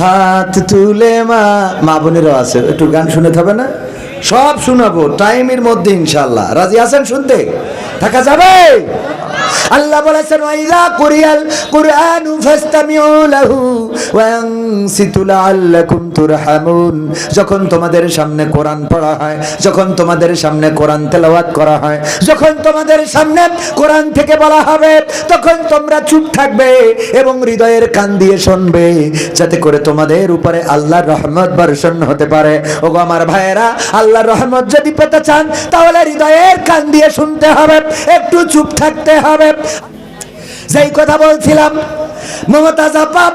হাত তুলে মা মা বোনেরও আছে, একটু গান শুনে হবে না? সব শোনাবো টাইমের মধ্যে ইনশাল্লাহ রাজি আছেন শুনতে? থাকা যাবে? আল্লাহ বলেছেন, ওয়াইদা কুরিয়াল কুরআন ফাস্তামিউ লাহু। যখন তোমাদের সামনে কোরআন পড়া হয়, যখন তোমাদের সামনে কোরআন তেলাওয়াত করা হয়, যখন তোমাদের সামনে কোরআন থেকে বলা হবে, তখন তোমরা চুপ থাকবে এবং হৃদয়ের কান দিয়ে শুনবে, যাতে করে তোমাদের উপরে আল্লাহর রহমত বর্ষণ হতে পারে। ওগো আমার ভাইয়েরা, আল্লাহর রহমত যদি পেতে চান, তাহলে হৃদয়ের কান দিয়ে শুনতে হবে, একটু চুপ থাকতে হবে। যেই কথা বলছিলাম, মমতাজ আপাপ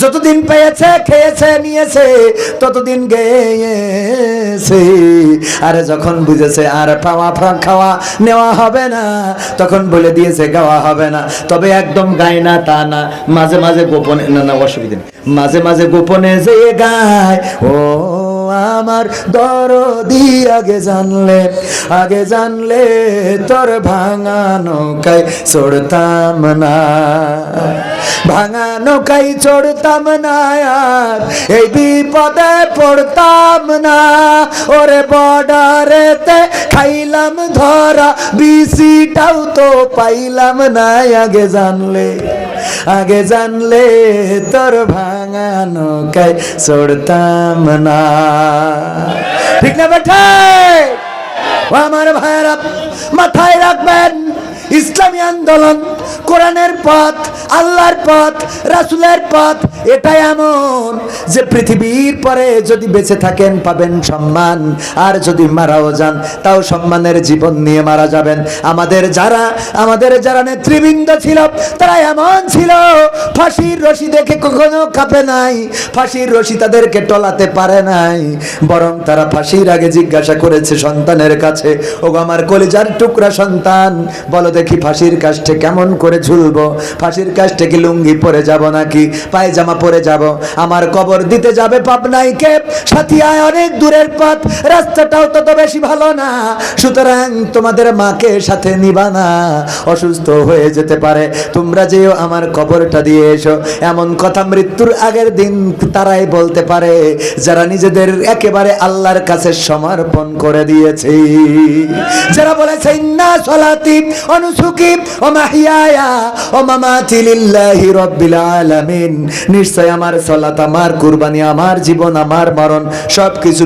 যতদিন পেয়েছে, খেয়েছে, নিয়েছে, ততদিন গেয়েছে। আরে যখন বুঝেছে, আর পাওয়া ফা- খাওয়া নেওয়া হবে না, তখন বলে দিয়েছে, গাওয়া হবে না। তবে একদম গায় না, তা না। মাঝে মাঝে গোপনে, না না, অসুবিধা নেই। মাঝে মাঝে গোপনে যে গায়, ও আমার দরদি আগে জানলে আগে জানলে তোর ভাঙা নৌকায় চড়তাম না। ভাঙা নৌকায় চড়তাম না আর, এই বিপদে পড়তাম না। ওরে বর্ডারেতে খাইলাম ধরা, বিসিটাও তো পাইলাম না। আগে জানলে আগে জানলে তোর ভাঙা নৌকায় চড়তাম না। ঠিক না বেঠে? আমার ভাইয়েরা, মাথায় রাখবেন, ইসলামী আন্দোলন কোরআনের পথ, আল্লাহর পথ, রাসুলের পথ এটা এমন যে পৃথিবীর পরে যদি বেঁচে থাকেন, পাবেন সম্মান। আর যদি মারাও যান, তাও সম্মানের জীবন নিয়ে মারা যাবেন। আমাদের যারা আমাদের যারা নেতৃবৃন্দ ছিল, তারা এমন ছিল, ফাঁসির রশি দেখে কখনো কাঁপে নাই, ফাঁসির রশি তাদেরকে টলাতে পারে নাই, বরং তারা ফাঁসির আগে জিজ্ঞাসা করেছে সন্তানের কাছে ও আমার কলিজার টুকরা সন্তান, বলো দেখি ফাঁসির কাজটা কেমন করে ঝুলবো। ফাঁসির কাজটা কি লুঙ্গি পরে যাব নাকি? পায়জামা পরে যাব। আমার কবর দিতে যাবে পাবনাইকে সাথিয়ায় অনেক দূরের পথ। রাস্তাটাও তত বেশি ভালো না। সুতরাং তোমাদের মাকে সাথে নিবা না। অসুস্থ হয়ে যেতে পারে। তোমরা যেও আমার কবরটা দিয়ে এসো। এমন কথা মৃত্যুর আগের দিন তারাই বলতে পারে। যারা নিজেদের একেবারে আল্লাহর কাছে সমর্পণ করে দিয়েছে। যারা বলেছে, ইন্না সলাতি অনুসুকি ও মাহিয়ায়া ও মামাতি লিল্লাহি রাব্বিল আলামিন, নিশ্চয় আমার সলাত, আমার কুরবানি, আমার জীবন, আমার মরণ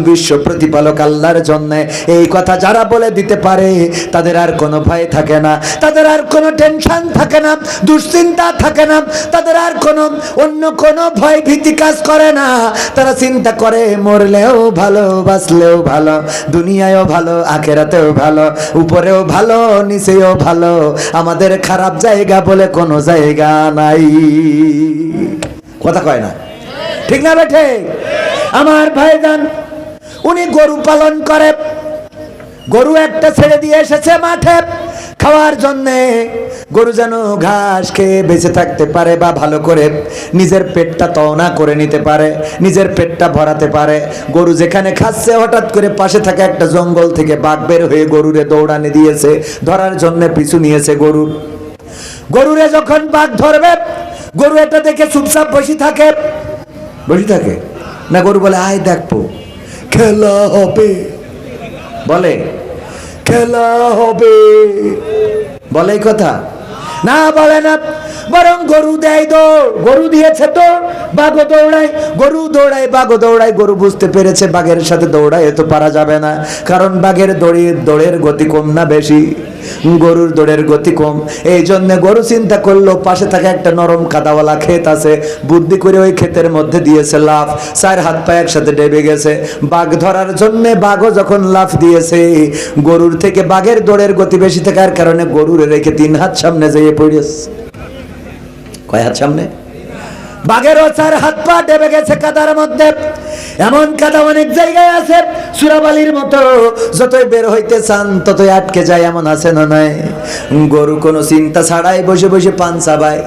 বিশ্ব প্রতিপালক আল্লাহর জন্য। এই কথা যারা বলে দিতে পারে, তাদের আর কোনো ভয় থাকে না, তাদের আর কোনো টেনশন থাকে না, দুশ্চিন্তা থাকে না, তাদের আর কোনো, অন্য কোনো ভয় ভীতি কাজ করে না। তারা চিন্তা করে, মরলেও ভালো, বাঁচলেও ভালো, দুনিয়ায়ও ভালো, আখেরাতেও ভালো, উপরেও ভালো, নিচেও ভালো, আমাদের খারাপ জায়গা বলে কোনো জায়গা নাই। কথা কয় না? ঠিক না বেঠে? আমার ভাইজান, উনি গরু পালন করে। গরু একটা ছেড়ে দিয়ে এসেছে মাঠে। খাওয়ার জন্যে গরু যেন ঘাস খেয়ে বেঁচে থাকতে পারে বা ভালো করে নিজের পেটটা তওনা করে নিতে পারে, নিজের পেটটা ভরাতে পারে। গরু যেখানে খাচ্ছে, হঠাৎ করে পাশে থাকা একটা জঙ্গল থেকে বাঘ বের হয়ে গরুরে দৌড়ানি দিয়েছে। ধরার জন্য পিছু নিয়েছে গরুর গরুরে যখন বাঘ ধরবে, গরু এটা দেখে চুপচাপ বসে থাকে। বসে থাকে? না, গরু বলে, আয় দেখব খেলা হবে। বলে, খেলা হবে। বলে কথা। না, বলে না বরং গরু দেয় দৌড়। গরু দিয়েছে তো বাঘও দৌড়ায়। গরু দৌড়ায়, বাঘও দৌড়ায়। গরু বুঝতে পেরেছে বাঘের সাথে দৌড়ায় তো পারা যাবে না। কারণ বাঘের দড়ির দৌড়ের গতি কম না বেশি। গরুর দৌড়ের গতি কম। এই জন্য গরু চিন্তা করল, পাশে থাকা একটা নরম কাদাওয়ালা ক্ষেত আছে। বুদ্ধি করে ওই ক্ষেতের মধ্যে দিয়েছে লাফ। চার হাত পা একসাথে ডেবে গেছে। বাঘ ধরার জন্য বাঘও যখন লাফ দিয়েছে, গরুর থেকে বাঘের দৌড়ের গতি বেশি থাকার কারণে গরুর রেখে তিন হাত সামনে যেয়ে পড়েছে। কয় হাত সামনে? বাঘেরও চার হাত পা ডেবে গেছে কাদার মধ্যে। এমন কাদা অনেক জায়গায় আছে, সুরাবালির মতো। যতই বের হইতে চান, ততই আটকে যায়, এমন আছে না নয় গরু কোনো চিন্তা ছাড়াই বসে বসে পান চাবায়।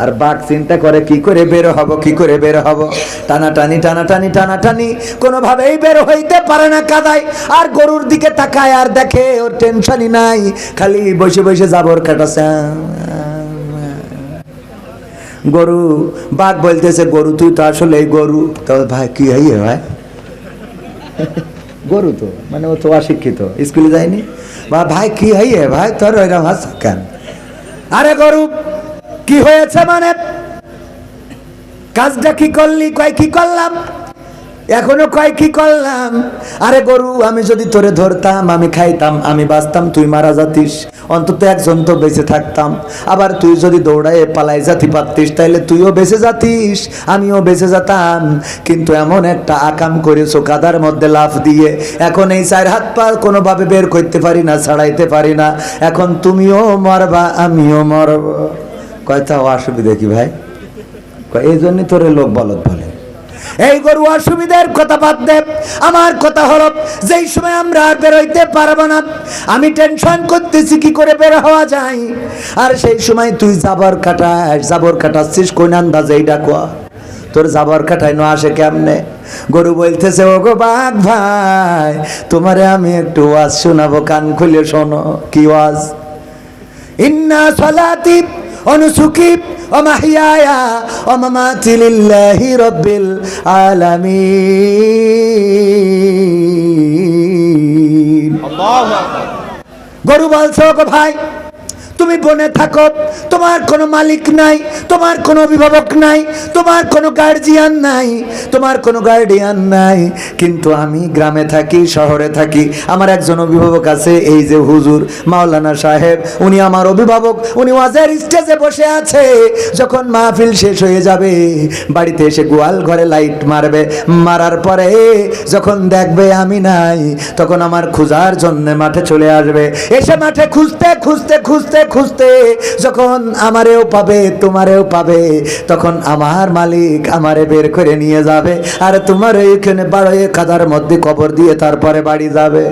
আর বাঘ চিন্তা করে, কি করে বের হব, কি করে বের হব? টানাটানি টানাটানি টানাটানি। কোনোভাবেই বের হইতে পারে না কাদায়। আর গরুর দিকে তাকায়, আর দেখে ওর টেনশনই নাই। খালি বসে বসে যাবর কাটাছে। গরু, বাঘ বলতেছে, গরু, তুই তো আসলে গরু। তো ভাই, কি হইয়ে ভাই গরু তো মানে ও তো অশিক্ষিত, স্কুলে যায়নি। বা ভাই, কি হইয়ে ভাই তোর ওইরকম হাস কেন? আরে গরু কি হয়েছে মানে? কাজটা কি করলি? কয়, কি করলাম? এখনও কয়, কি করলাম? আরে গরু, আমি যদি তোরে ধরতাম, আমি খাইতাম, আমি বাঁচতাম, তুই মারা যাতিস। অন্তত একজন তো বেঁচে থাকতাম। আবার তুই যদি দৌড়ায় পালাই যাতি পারতিস, তাইলে তুইও বেঁচে যাতিস, আমিও বেঁচে যেতাম। কিন্তু এমন একটা আকাম করেছ কাদার মধ্যে লাফ দিয়ে। এখন এই চার হাত পা কোনোভাবে বের করতে পারি না, ছাড়াইতে পারি না। এখন তুমিও মরবা, আমিও মরব। কয়টা অসুবিধা কি ভাই? এই জন্যই তোরে লোক বলদ বলে। এই গরু, অসুবিধার কথা বাদ দে। আমার কথা হলো, যেই সময় আমরা আর বেরোইতে পারব না, আমি টেনশন করতেছি কি করে বের হওয়া যায়। আর সেই সময় তুই জাবর কাটাস, জাবর কাটাচ্ছিস কোন আন্দাজে এই ডাকুয়া তোর জাবর কাটাই না আসে কেমনে? গরু বলতেছে ও গো বাঘ ভাই, তোমারে আমি একটু ওয়াজ শোনাবো, কান খুলে শোনো। কি ওয়াজ? ইন্না সলাতি অনুসুকি অমাহিয়ায়া অমামাতি লিল্লাহি রব্বিল আলামিন। আল্লাহু আকবার। গরু বলছো ভাই? তুমি বনে থাকো, তোমার কোনো মালিক নাই, তোমার কোনো অভিভাবক নাই, তোমার কোনো গার্জিয়ান নাই, তোমার কোনো গার্ডিয়ান নাই। কিন্তু আমি গ্রামে থাকি, শহরে থাকি, আমার একজন অভিভাবক আছে, এই যে হুজুর মাওলানা সাহেব, উনি আমার অভিভাবক, উনি ওয়াজের স্টেজে বসে আছে। যখন মাহফিল শেষ হয়ে যাবে, বাড়িতে এসে গোয়াল ঘরে লাইট মারবে। মারার পরে যখন দেখবে আমি নাই, তখন আমার খুঁজার জন্য মাঠে চলে আসবে। এসে মাঠে খুঁজতে খুঁজতে খুঁজতে খুঁজতে যখন আমারেও পাবে, তোমারেও পাবে, তখন আমার মালিক আমারে বের করে নিয়ে যাবে, আর তোমার এইখানে এক কাদার মধ্যে কবর দিয়ে তারপরে বাড়ি যাবে।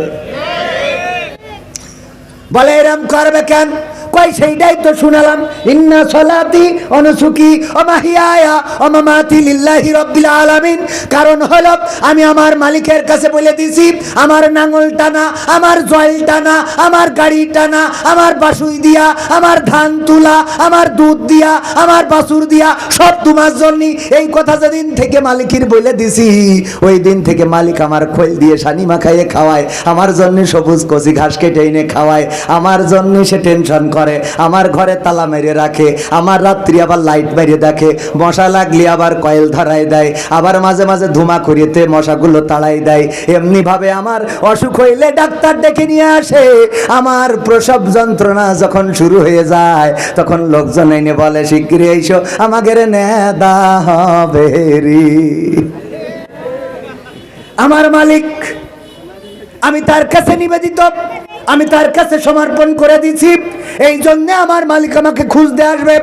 বলে এরম করবে কেন? কই সেইটাই তো শুনালাম। ইন্না সলাতি অনুসুকি অমাহিয়ায়া অমামাতি লিল্লাহি রব্বিল আলামিন। কারণ হলো, আমি আমার মালিকের কাছে বলে দিছি আমার নাঙল টানা আমার জল টানা আমার গাড়ি টানা আমার বাসুই দিয়া, আমার ধান তুলা, আমার দুধ দিয়া, আমার বাসুর দিয়া, সব তোমার জন্য এই কথা যেদিন থেকে মালিকের বলে দিছি, ওই দিন থেকে মালিক আমার খোল দিয়ে সানি মাখাইয়ে খাওয়ায়। আমার জন্য সবুজ কচি ঘাস কেটে এনে খাওয়ায়। আমার জন্য সে টেনশন করে। আমার ঘরে তালা মেরে রাখে, আমার রাত্রি আবার লাইট মেরে দেখে, মশা লাগলে আবার কয়েল ধরাই দেয়, আবার মাঝে মাঝে ধুমা করিতে মশাগুলো তাড়াই দেয়। এমনি ভাবে আমার অসুখ হইলে ডাক্তার ডেকে নিয়ে আসে। আমার প্রসব যন্ত্রণা যখন শুরু হয়ে যায়, তখন লোকজন এনে বলে শিগগিরি এইসো আমাদের নেদা হবে আমার মালিক, আমি তার কাছে নিবেদিত, আমি তার কাছে সমর্পণ করে দিছি। এই জন্য আমার মালিক আমাকে খুঁজতে আসবে।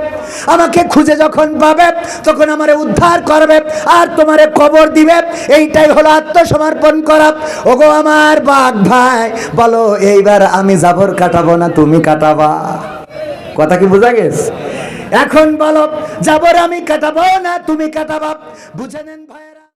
আমাকে খুঁজে যখন পাবে, তখন আমারে উদ্ধার করবে আর তোমারে কবর দিবে। এইটাই হলো আত্মসমর্পণ করা। ওগো আমার বাঘ ভাই, বলো, এইবার আমি জাবর কাটাবো না তুমি কাটাবা? কথা কি বোঝা গেছে? এখন বলো, জাবর আমি কাটাবো না তুমি কাটাবা? বুঝে নেন ভাইয়েরা।